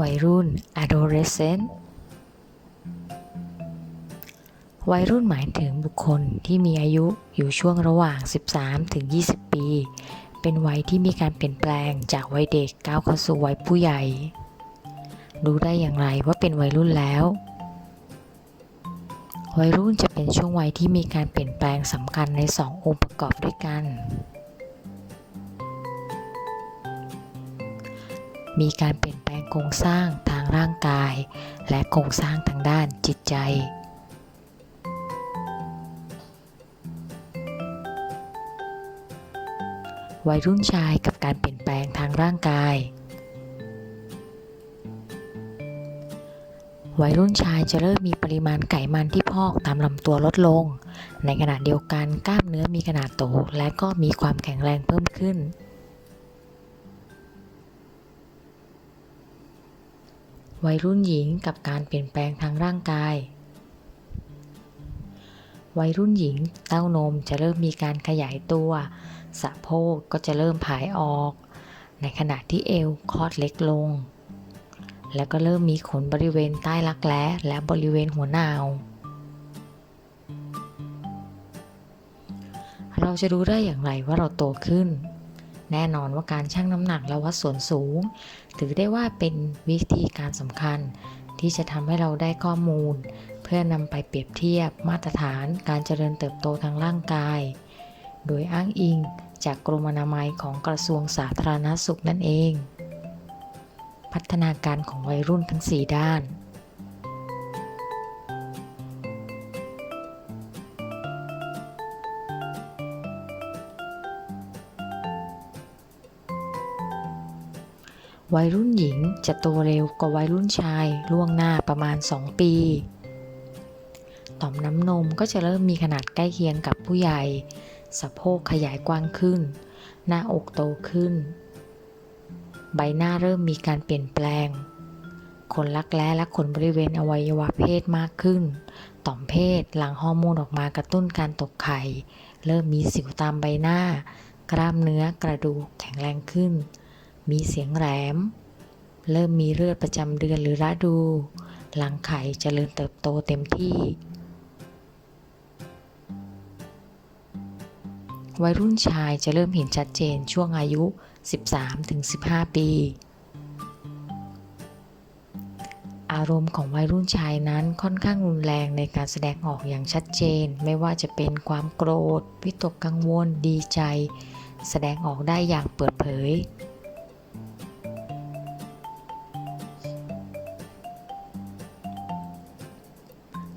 วัยรุ่น adolescent วัยรุ่นหมายถึงบุคคลที่มีอายุอยู่ช่วงระหว่าง 13 ถึง 20 ปี เป็นวัยที่มีการเปลี่ยนแปลงจากวัยเด็กก้าวเข้าสู่วัยผู้ใหญ่ รู้ได้อย่างไรว่าเป็นวัยรุ่นแล้ว วัยรุ่นจะเป็นช่วงวัยที่มีการเปลี่ยนแปลงสำคัญใน 2 องค์ประกอบด้วยกัน มีการเปลี่ยนแปลงโครงสร้างทางร่างกาย และโครงสร้างทางด้านจิตใจ วัยรุ่นชายกับการเปลี่ยนแปลงทางร่างกาย วัยรุ่นชายจะเริ่มมีปริมาณไขมันที่พอกตามลำตัวลดลง ในขณะเดียวกันกล้ามเนื้อมีขนาดโตและก็มีความแข็งแรงเพิ่มขึ้น วัยรุ่นหญิงกับการเปลี่ยนแปลงทางร่างกาย วัยรุ่นหญิงเต้านมจะเริ่มมีการขยายตัวสะโพกก็จะเริ่มผายออก ในขณะที่เอวคอดเล็กลง แล้วก็เริ่มมีขนบริเวณใต้รักแร้และบริเวณหัวนาว เราจะรู้ได้อย่างไรว่าเราโตขึ้น แน่นอนว่าการชั่งน้ำหนักและวัดส่วนสูง ถือได้ว่าเป็นวิธีการสำคัญ ที่จะทำให้เราได้ข้อมูล เพื่อนำไปเปรียบเทียบมาตรฐานการเจริญเติบโตทางร่างกาย โดยอ้างอิงจากกรมอนามัยของกระทรวงสาธารณสุขนั่นเอง พัฒนาการของวัยรุ่นทั้ง 4 ด้าน วัยรุ่นหญิงจะโตเร็วกว่าวัยรุ่นชายล่วงหน้าประมาณ 2 ปี ต่อมน้ำนมก็จะเริ่มมีขนาดใกล้เคียงกับผู้ใหญ่ สะโพกขยายกว้างขึ้น หน้าอกโตขึ้น ใบหน้าเริ่มมีการเปลี่ยนแปลง ขนรักแร้และขนบริเวณอวัยวะเพศมากขึ้น ต่อมเพศหลั่งฮอร์โมนออกมากระตุ้นการตกไข่ เริ่มมีสิวตามใบหน้า กล้ามเนื้อกระดูกแข็งแรงขึ้น มีเสียงแหลม เริ่มมีเลือดประจำเดือนหรือฤดู หลังไข่เจริญเติบโตเต็มที่ วัยรุ่นชายจะเริ่มเห็นชัดเจนช่วงอายุ 13-15 ปี อารมณ์ของวัยรุ่นชายนั้นค่อนข้างรุนแรงในการแสดงออกอย่างชัดเจน ไม่ว่าจะเป็นความโกรธ วิตกกังวล ดีใจ แสดงออกได้อย่างเปิดเผย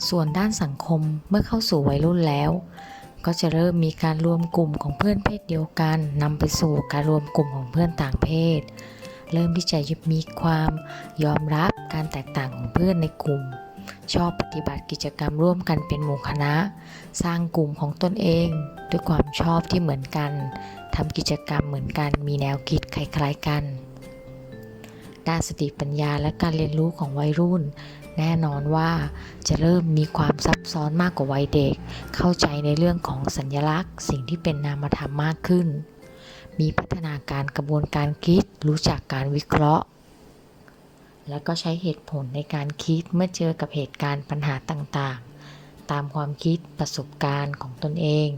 ส่วนด้านสังคมเมื่อเข้าสู่วัยรุ่นแล้ว ก็จะเริ่มมีการรวมกลุ่มของเพื่อนเพศเดียวกันนำไปสู่การรวมกลุ่มของเพื่อนต่างเพศ เริ่มที่จะมีความยอมรับการแตกต่างของเพื่อนในกลุ่ม ชอบปฏิบัติกิจกรรมร่วมกันเป็นหมู่คณะ สร้างกลุ่มของตนเอง ด้วยความชอบที่เหมือนกันทำกิจกรรมเหมือนกันมีแนวคิดคล้ายๆกัน ด้านสติปัญญาและการเรียนรู้ของวัยรุ่น แน่นอนว่าจะเริ่มมีความซับซ้อนมากกว่าวัยเด็ก เข้าใจในเรื่องของสัญลักษณ์ สิ่งที่เป็นนามธรรมมากขึ้น มีพัฒนาการกระบวนการคิด รู้จักการวิเคราะห์ แล้วก็ใช้เหตุผลในการคิดเมื่อเจอกับเหตุการณ์ปัญหาต่างๆ ตามความคิดประสบการณ์ของตนเอง